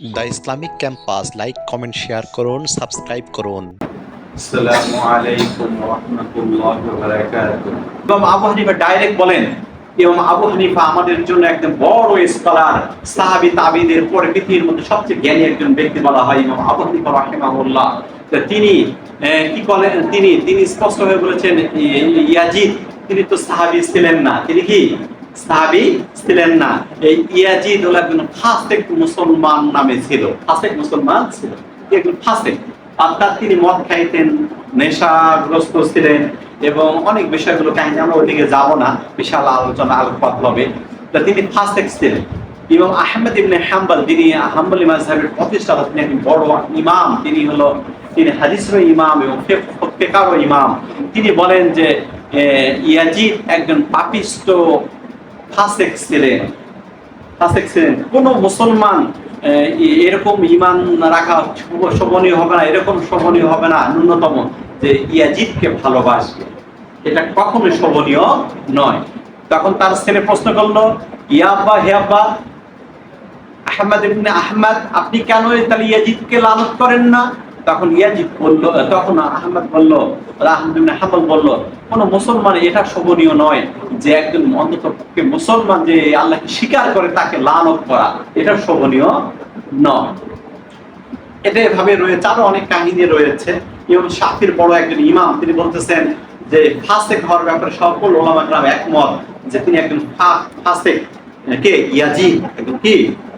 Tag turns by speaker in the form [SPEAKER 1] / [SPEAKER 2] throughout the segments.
[SPEAKER 1] The Islamic campus like comment share করুন subscribe করুন।
[SPEAKER 2] আসসালামু আলাইকুম রাহমাতুল্লাহি ওয়া বারাকাতুহু ইমাম আবু হানিফা ডাইরেক্ট বলেন, ইমাম আবু হানিফা আমাদের জন্য একদম বড় স্কলার তাবিদের পরে পৃথিবীর মধ্যে সবচেয়ে জ্ঞানী একজন ব্যক্তি বলা হয় ইমাম আবু হানিফা রাহিমাহুল্লাহ। তিনি কি বলেন? তিনি তিনি স্পষ্ট হয়ে বলেছেন ইয়াজিদ, তিনি তো সাহাবী ছিলেন না। তিনি কি? ছিলেন না। এই ইয়াজিদ হলো একজন ফাসেক মুসলমান নামে ছিল। ফাসেক মুসলমান ছিল। একজন ফাসেক? অর্থাৎ তিনি মদ খাইতেন, নেশাগ্রস্ত ছিলেন এবং অনেক বিষয়গুলো কাহিনী আমরা ওইদিকে যাব না। বিশাল আলোচনা, আলোকপাত হবে। তা তিনি ফাসেক ছিলেন। এবং আহমেদ ইবনে হাম্বল, যিনি হাম্বলি প্রতিষ্ঠাতা, তিনি একজন বড় ইমাম। তিনি হলো, তিনি হাদিসের ইমাম এবং ইমাম। তিনি বলেন যে ইয়াজিদ একজন পাপিষ্ট ফাসেক ছিলেন। ফাসেক ছিলেন। কোন মুসলমান এরকম ইমান রাখা শোভ- শোভনীয় হবে না, এরকম শোভনীয় হবে না, ন্যূনতম যে ইয়াজিদকে ভালোবাসবে। এটা কখনোই শোভনীয় নয়। তখন তার ছেলে প্রশ্ন করল ইয়াব্বা হে আব্বা, আহমদ ইবনে আহমদ, আপনি কেন তাহলে ইয়াজিদকে লানত করেন না? তখন ইয়াজিদ বলল, তখন আহমদ বলল, আহমদ ইবনে হাম্বল বলল, কোন মুসলমান এটা শোভনীয় নয় যে একজন অন্তত পক্ষে মুসলমান যে আল্লাহকে স্বীকার করে তাকে লানত করা, এটা শোভনীয় নয়। এটা এভাবে রয়েছে, আরও অনেক কাহিনী রয়েছে। ইমাম শাফির বড় একজন ইমাম, তিনি বলতেছেন যে ফাসেক হওয়ার ব্যাপারে সকল ওলামা গ্রাম একমত যে তিনি একজন ফাসেক কে? ইয়াজিদ, একজন কি?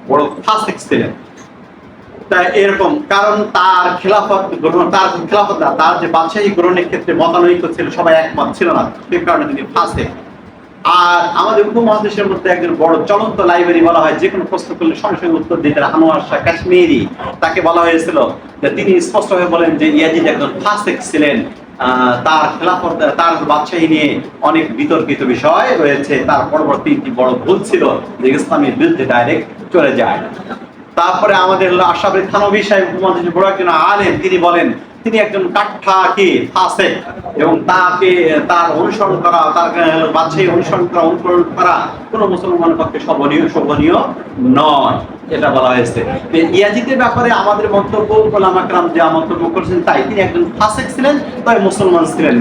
[SPEAKER 2] বড় ফাসেক ছিলেন। এরকম, কারণ তার খেলাফত গ্রহণ তার খেলাফত না তার যে বাদশাহী গ্রহণের ক্ষেত্রে মতানৈক্য ছিল, সবাই একমত ছিল না সে কারণে তিনি ফাসেক। আর আমাদের উপমহাদেশের মধ্যে একজন বড় চলন্ত লাইব্রেরি বলা হয় যে কোনো প্রশ্ন করলে সঙ্গে সঙ্গে উত্তর দিতেন আনোয়ার শাহ কাশ্মীরি। তাকে বলা হয়েছিল যে তিনি স্পষ্টভাবে বলেন যে ইয়াজিদ একজন ফাসেক ছিলেন। তার খেলাফত, তার বাদশাহী নিয়ে অনেক বিতর্কিত বিষয় রয়েছে, তার পরবর্তী তিনটি বড় ভুল ছিল যে ইসলামের বিরুদ্ধে ডাইরেক্ট চলে যায়। তারপরে আমাদের হলো আশরাফুল থানভী সাহেব বড় একজন আলেম, তিনি বলেন, তিনি একজন কাঠা কি এবং তাকে, তার অনুসরণ করা, তার বাদশাহী অনুসরণ করা, অনুকরণ করা কোনো মুসলমানের পক্ষে শোভনীয় শোভনীয় নয়, এটা বলা হয়েছে। ইয়াজিদের ব্যাপারে আমাদের মন্তব্য ওলামাকরাম যা মন্তব্য করেছেন তাই। তিনি একজন ফাসেক ছিলেন, তাই মুসলমান ছিলেন।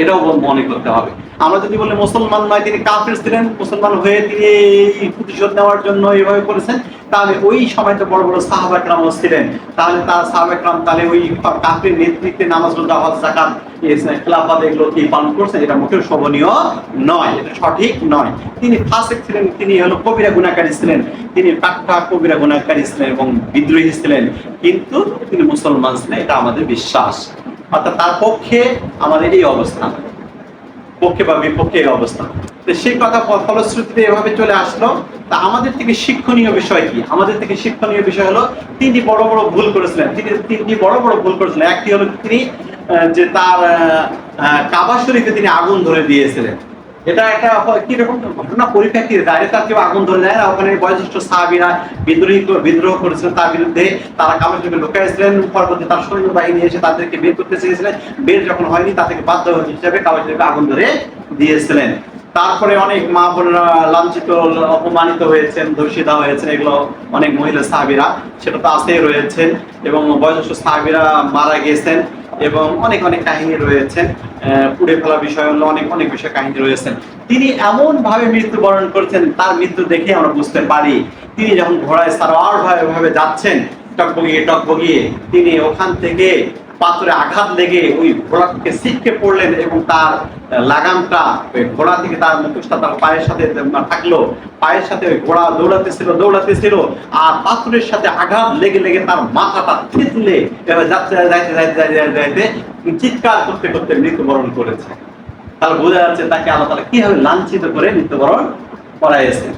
[SPEAKER 2] এটাও মনে করতে হবে। আমরা যদি বলি মুসলমান নয়, তিনি কাফির ছিলেন, মুসলমান হয়ে তিনি এই প্রতিশোধ নেওয়ার জন্য এইভাবে করেছেন, তাহলে ওই সময় তো বড় বড় সাহাবাকরাম ছিলেন। তাহলে তার সাহাবাকরাম তাহলে ওই কাফির নেতৃত্বে নামাজ জাকাত এগুলো কি পালন করছেন? এটা মোটেও শোভনীয় নয়, এটা সঠিক নয়। তিনি ফাসেক ছিলেন, তিনি হলো কবিরা গুণাকারী ছিলেন, তিনি পাক্কা কবিরা গুণাকারী ছিলেন এবং বিদ্রোহী ছিলেন, কিন্তু তিনি মুসলমান ছিলেন, এটা আমাদের বিশ্বাস। অর্থাৎ তার পক্ষে আমাদের এই অবস্থান। পক্ষে বা বিপক্ষে এই অবস্থান তো সেই কথা ফলশ্রুতিতে এভাবে চলে আসলো। তা আমাদের থেকে শিক্ষণীয় বিষয় কি? আমাদের থেকে শিক্ষণীয় বিষয় হলো তিনটি বড় বড় ভুল করেছিলেন। তিনি তিনটি বড় বড় ভুল করেছিলেন। একটি হলো তিনি যে তার কাবা শরীফে তিনি আগুন ধরে দিয়েছিলেন। এটা একটা কীরকম ঘটনা পরিপ্রেক্ষিতে দাঁড়িয়ে তার কেউ আগুন ধরে যায় ওখানে বয়োজ্যেষ্ঠ সাহাবিরা বিদ্রোহী বিদ্রোহ করেছিলেন তার বিরুদ্ধে তারা শরীফে লুকাইছিলেন পরবর্তী তার সৈন্য বাহিনী এসে তাদেরকে বের করতে চেয়েছিলেন। বের যখন হয়নি, তাদেরকে বাধ্য হিসেবে কাবা আগুন ধরে দিয়েছিলেন। তারপরে অনেক মা বোনেরা লাঞ্ছিত, অপমানিত হয়েছেন ধর্ষিতা হয়েছেন, এগুলো অনেক মহিলা সাহাবিরা, সেটা তো আছেই রয়েছেন এবং বয়োজ্যেষ্ঠ সাহাবিরা মারা গেছেন এবং অনেক অনেক কাহিনী রয়েছেন পুড়ে ফেলা বিষয় অনেক অনেক বিষয় কাহিনী রয়েছেন তিনি এমন ভাবে মৃত্যুবরণ করছেন, তার মৃত্যু দেখে আমরা বুঝতে পারি। তিনি যখন ঘোড়ায় সারোয়ার ভাবে যাচ্ছেন, টকবগিয়ে টকবগিয়ে, তিনি ওখান থেকে পাথরে আঘাত লেগে ওই ঘোড়াকে ছিটকে পড়লেন এবং তার লাগামটা ওই ঘোড়া থেকে তার মুখোশটা তার পায়ের সাথে থাকল। পায়ের সাথে ওই ঘোড়া দৌড়াতেছিল দৌড়াতেছিল। আর পাথরের সাথে আঘাত লেগে লেগে তার মাথাটা থিতলে যাচ্ছে যাইতে যাইতে যাইতে যাইতে চিৎকার করতে করতে মৃত্যুবরণ করেছে। তার বোঝা যাচ্ছে তাকে আল্লাহ তালা কীভাবে লাঞ্ছিত করে মৃত্যুবরণ করাইয়েছে